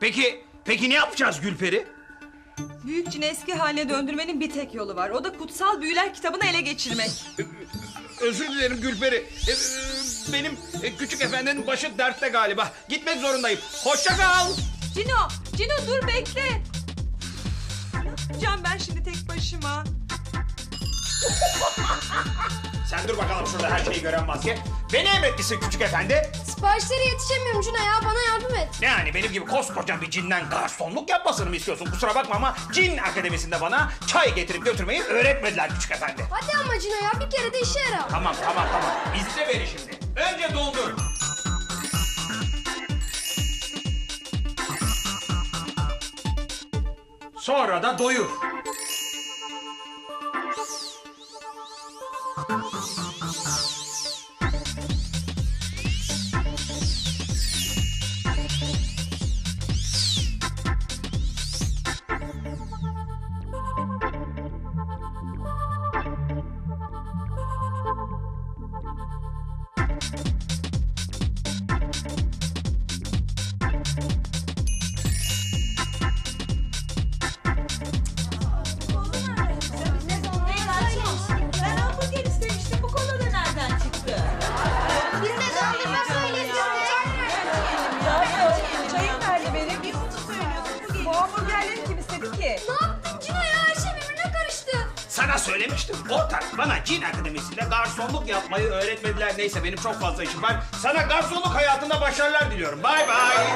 Peki, peki ne yapacağız Gülperi? Büyük cini eski haline döndürmenin bir tek yolu var. O da kutsal büyüler kitabını ele geçirmek. Özür dilerim Gülperi. Ee, Benim e, küçük efendinin başı dertte galiba. Gitmek zorundayım. Hoşça kal. Cino, Cino dur bekle. Yapacağım ben şimdi tek başıma? Sen dur bakalım şurada her şeyi gören maske. Beni emretlisin küçük efendi. Siparişlere yetişemiyorum Cuna ya bana yardım et. Ne yani benim gibi koskoca bir cinden garsonluk yapmasını mı istiyorsun? Kusura bakma ama cin akademisinde bana çay getirip götürmeyi öğretmediler küçük efendi. Hadi ama Cuna ya bir kere de işe yarar. Tamam tamam tamam. İzle beni şimdi. Önce dondur. Sonra da doyur. Thank you. Söylemiştim. Ortak bana cin akademisinde garsonluk yapmayı öğretmediler. Neyse benim çok fazla işim var. Sana garsonluk hayatında başarılar diliyorum. Bay bay.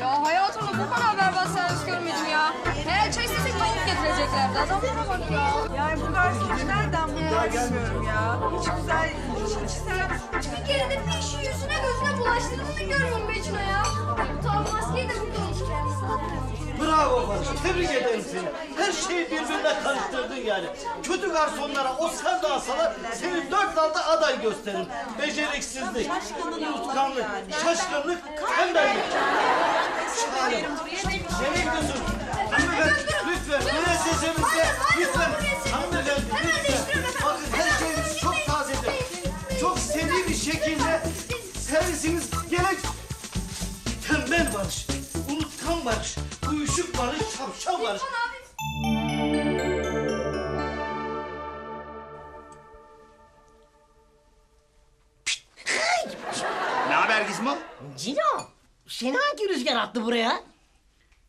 Ya hayatımda bu kadar berbat servis görmedim ya. Her çay istesek tavuk getireceklerdi. Adamlara bak ya. Yani bu garson nereden buldular bilmiyorum ya. Hiç güzel, hiç, hiç sevmem. Bir kere de bir işi yüzüne gözüne bulaştırdığını görmüyorum be Cuna ya. Tamam maskeyi de burada unutmuş Bravo Barış, tebrik ederim seni. Her şeyi birbirine karıştırdın yani. Kötü garsonlara o sen de alsalar seni dört dalda aday gösteririm. Beceriksizlik, unutkanlık, şaşkınlık, tembellik. Şahane. Senin kızım. Hanımefendi lütfen müessesemizde lütfen. Hanımefendi lütfen. Bakın her şeyimiz çok tazedir. Çok seri bir şekilde servisimiz gerek Tembel Barış, unutkan Barış, uyuşuk Barış, şapşal Barış. Ne haber Gizmo? Cino, seni hangi rüzgar attı buraya?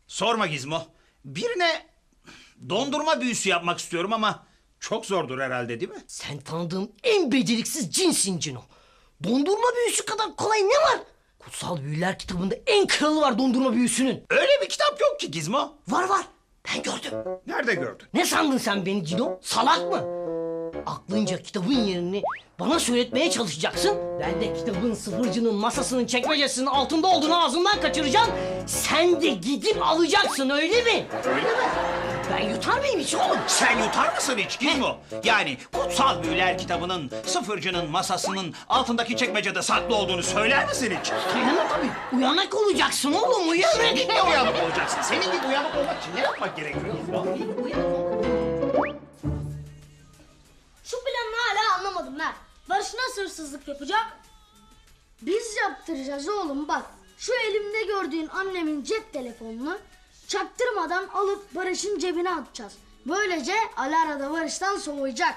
Sorma Gizmo. Birine dondurma büyüsü yapmak istiyorum ama çok zordur herhalde değil mi? Sen tanıdığım en beceriksiz cinsin Cino. Dondurma büyüsü kadar kolay ne var? Kutsal Büyüler kitabında en kralı var dondurma büyüsünün. Öyle bir kitap yok ki Gizmo. Var var, ben gördüm. Nerede gördün? Ne sandın sen beni Cino? Salak mı? Aklınca kitabın yerini bana söyletmeye çalışacaksın. Ben de kitabın sıfırcının masasının çekmecesinin altında olduğunu ağzından kaçıracağım. Sen de gidip alacaksın öyle mi? Öyle mi? Ben yutar mıyım hiç oğlum? Sen yutar mısın hiç Gizmo? Yani Kutsal Büyüler kitabının sıfırcının masasının altındaki çekmecede saklı olduğunu söyler misin hiç? Uyanık tabii. Uyanık olacaksın oğlum uyanık. Ne uyanık olacaksın? Senin gibi uyanık olmak için ne yapmak gerekiyor? Şu planını hala anlamadım Mert. Barış nasıl hırsızlık yapacak? Biz yaptıracağız oğlum bak. Şu elimde gördüğün annemin cep telefonunu çaktırmadan alıp Barış'ın cebine atacağız. Böylece Alara da Barış'tan soğuyacak.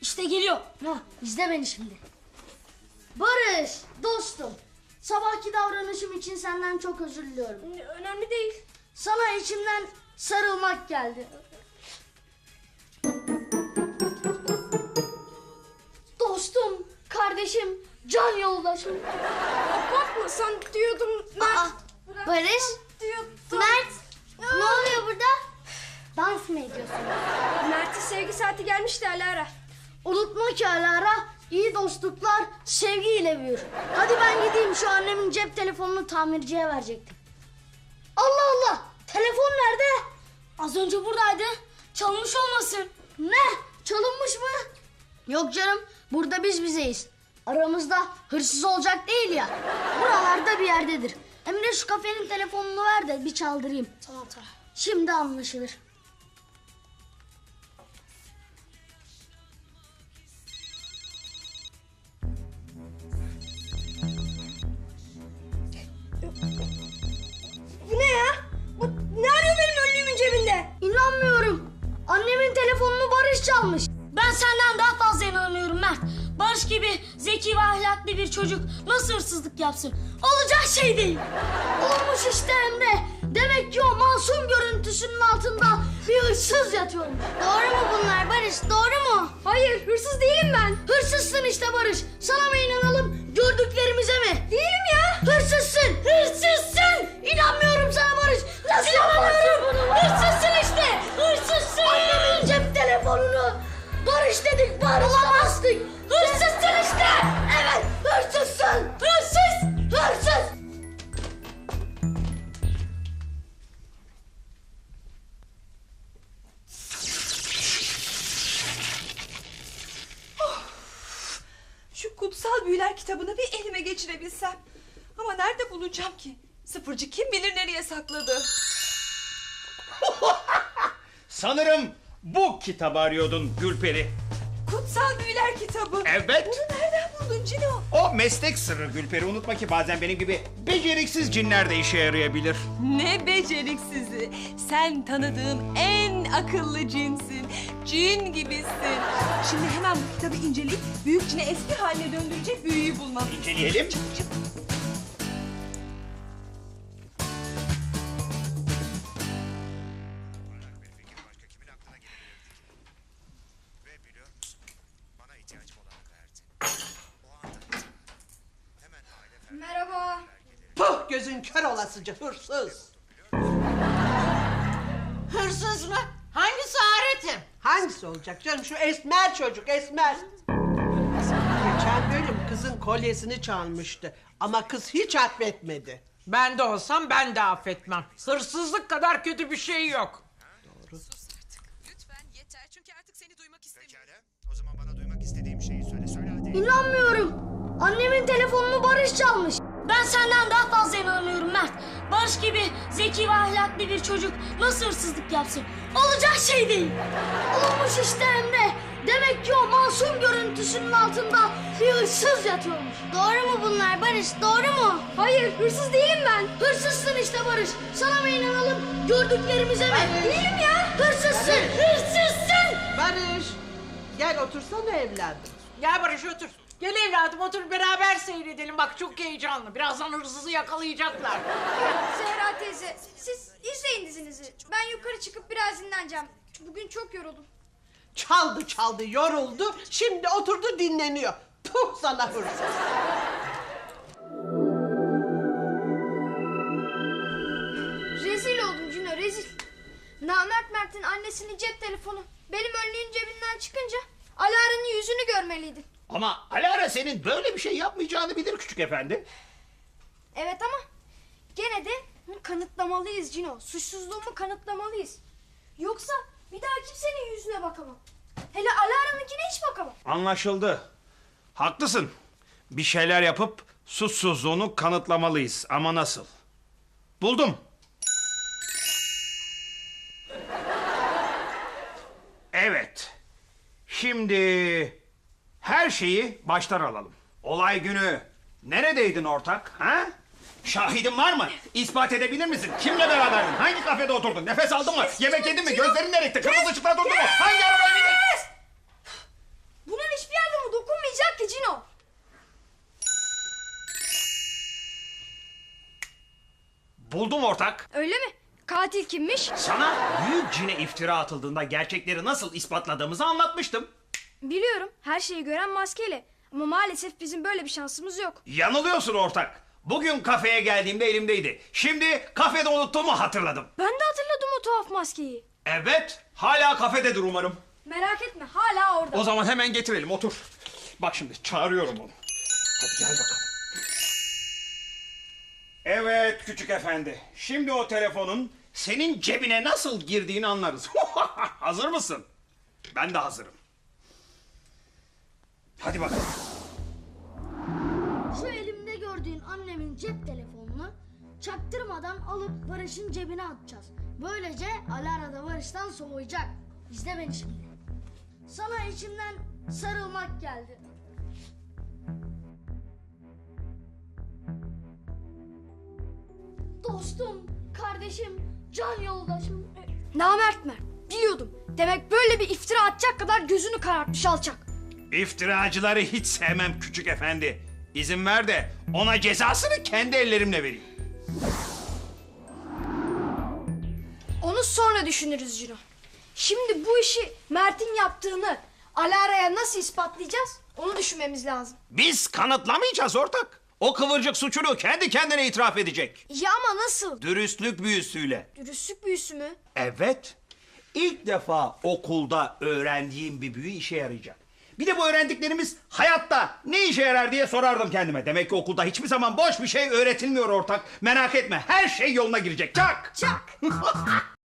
İşte geliyor. Hah, izle beni şimdi. Barış, dostum. Sabahki davranışım için senden çok özür diliyorum. Önemli değil. Sana içimden sarılmak geldi. Dostum, kardeşim, can yoldaşım. Bakma sen diyordum Mert. Barış, Mert, ne oluyor burada? Dans mı ediyorsun? Mert'in sevgi saati gelmişti Alara. Unutma ki Alara, iyi dostluklar sevgiyle büyür. Ben gideyim şu annemin cep telefonunu tamirciye verecektim. Allah Allah, telefon nerede? Az önce buradaydı. Çalınmış olmasın. Ne? Çalınmış mı? Yok canım, burada biz bizeyiz. Aramızda hırsız olacak değil ya. Buralarda bir yerdedir. Emre şu kafenin telefonunu ver de bir çaldırayım. Tamam tamam. Şimdi anlaşılır. kalmış. Ben senden daha fazla inanıyorum Mert. Barış gibi zeki ve ahlaklı bir çocuk nasıl hırsızlık yapsın? Olacak şey değil. Olmuş işte hem de. Demek ki o masum görüntüsünün altında bir hırsız yatıyormuş. Doğru mu bunlar Barış? Doğru mu? Hayır, hırsız değilim ben. Hırsızsın işte Barış. Sana mı inanalım, gördüklerimize mi? Değilim ya. Hırsızsın. Hırsız. Kutsal büyüler kitabını bir elime geçirebilsem. Ama nerede bulacağım ki? Sıfırcı kim bilir nereye sakladı. Sanırım bu kitabı arıyordun Gülperi. Kutsal büyüler kitabı. Evet. Bunu buldun Cino? O meslek sırrı Gülperi. Unutma ki bazen benim gibi beceriksiz cinler de işe yarayabilir. Ne beceriksizi. Sen tanıdığım en akıllı cinsin. Cin gibisin. Şimdi hemen bu kitabı inceleyip büyük cini eski haline döndürecek büyüyü bulmalıyım. İnceleyelim. Ve gözün kör olasıca hırsız. Hırsız mı? Hangisi Aret'im? Hangisi olacak canım şu esmer çocuk esmer. Geçen bölüm kızın kolyesini çalmıştı ama kız hiç affetmedi. Ben de olsam ben de affetmem. Hırsızlık kadar kötü bir şey yok. Lütfen yeter çünkü artık seni duymak istemiyorum. Pekala. O zaman bana duymak istediğim şeyi söyle. Söyle hadi. İnanmıyorum. Annemin telefonunu Barış çalmış. Ben senden daha. Barış gibi zeki ve ahlaklı bir çocuk nasıl hırsızlık yapsın? Olacak şey değil. Olmuş işte Emre. Demek ki o masum görüntüsünün altında bir hırsız yatıyormuş. Doğru mu bunlar Barış? Doğru mu? Hayır hırsız değilim ben. Hırsızsın işte Barış. Sana mı inanalım? Gördüklerimize mi? Değilim ya. Hırsızsın! Hırsızsın! Barış gel otursana evladım. Gel Barış otur. Gel evladım otur beraber seyredelim. Bak çok heyecanlı. Birazdan hırsızı yakalayacaklar. Zehra teyze siz izleyin dizinizi. Ben yukarı çıkıp biraz dinleneceğim. Bugün çok yoruldum. Çaldı çaldı yoruldu şimdi oturdu dinleniyor. Puh sana hırsız. Rezil oldum Cino rezil. Namert Mert'in annesinin cep telefonu. Benim önlüğün cebinden çıkınca Alara'nın yüzünü görmeliydim. Ama Alara senin böyle bir şey yapmayacağını bilir küçük efendi. Evet ama gene de kanıtlamalıyız Cino. Suçsuzluğumu kanıtlamalıyız. Yoksa bir daha kimsenin yüzüne bakamam. Hele Alara'nınkine hiç bakamam. Anlaşıldı. Haklısın. Bir şeyler yapıp suçsuzluğunu kanıtlamalıyız. Ama nasıl? Buldum. Evet. Şimdi her şeyi baştan alalım. Olay günü neredeydin ortak? Ha? Şahidin var mı? İspat edebilir misin? Kimle beraberdin? Hangi kafede oturdun? Nefes aldın mı? Yemek yedin mi? Gözlerin nerede? Kırmızı ışıklar durdu mu? Hangi arabaya bindin? Bunun hiçbir yardımı dokunmayacak ki Cino. Buldum ortak. Öyle mi? Katil kimmiş? Sana büyük cine iftira atıldığında gerçekleri nasıl ispatladığımızı anlatmıştım. Biliyorum her şeyi gören maskeyle. Ama maalesef bizim böyle bir şansımız yok. Yanılıyorsun ortak. Bugün kafeye geldiğimde elimdeydi. Şimdi kafede unuttuğumu hatırladım. Ben de hatırladım o tuhaf maskeyi. Evet, hala kafededir umarım. Merak etme hala orada. O zaman hemen getirelim, otur. Bak şimdi çağırıyorum onu. Hadi gel bakalım. Evet küçük efendi. Şimdi o telefonun senin cebine nasıl girdiğini anlarız. Hazır mısın? Ben de hazırım. Hadi bakalım. Şu elimde gördüğün annemin cep telefonunu çaktırmadan alıp Barış'ın cebine atacağız. Böylece Alara da Barış'tan soğuyacak. İzle beni şimdi. Sana içimden sarılmak geldi. Dostum, kardeşim, can yoldaşım. Namert Mert. Biliyordum. Demek böyle bir iftira atacak kadar gözünü karartmış alçak. İftiracıları hiç sevmem küçük efendi. İzin ver de ona cezasını kendi ellerimle vereyim. Onu sonra düşünürüz Cino. Şimdi bu işi Mert'in yaptığını Alara'ya nasıl ispatlayacağız? Onu düşünmemiz lazım. Biz kanıtlamayacağız ortak. O kıvırcık suçunu kendi kendine itiraf edecek. Ya ama nasıl? Dürüstlük büyüsüyle. Dürüstlük büyüsü mü? Evet. İlk defa okulda öğrendiğim bir büyü işe yarayacak. Bir de bu öğrendiklerimiz hayatta ne işe yarar diye sorardım kendime. Demek ki okulda hiçbir zaman boş bir şey öğretilmiyor ortak. Merak etme her şey yoluna girecek. Çak! Çak!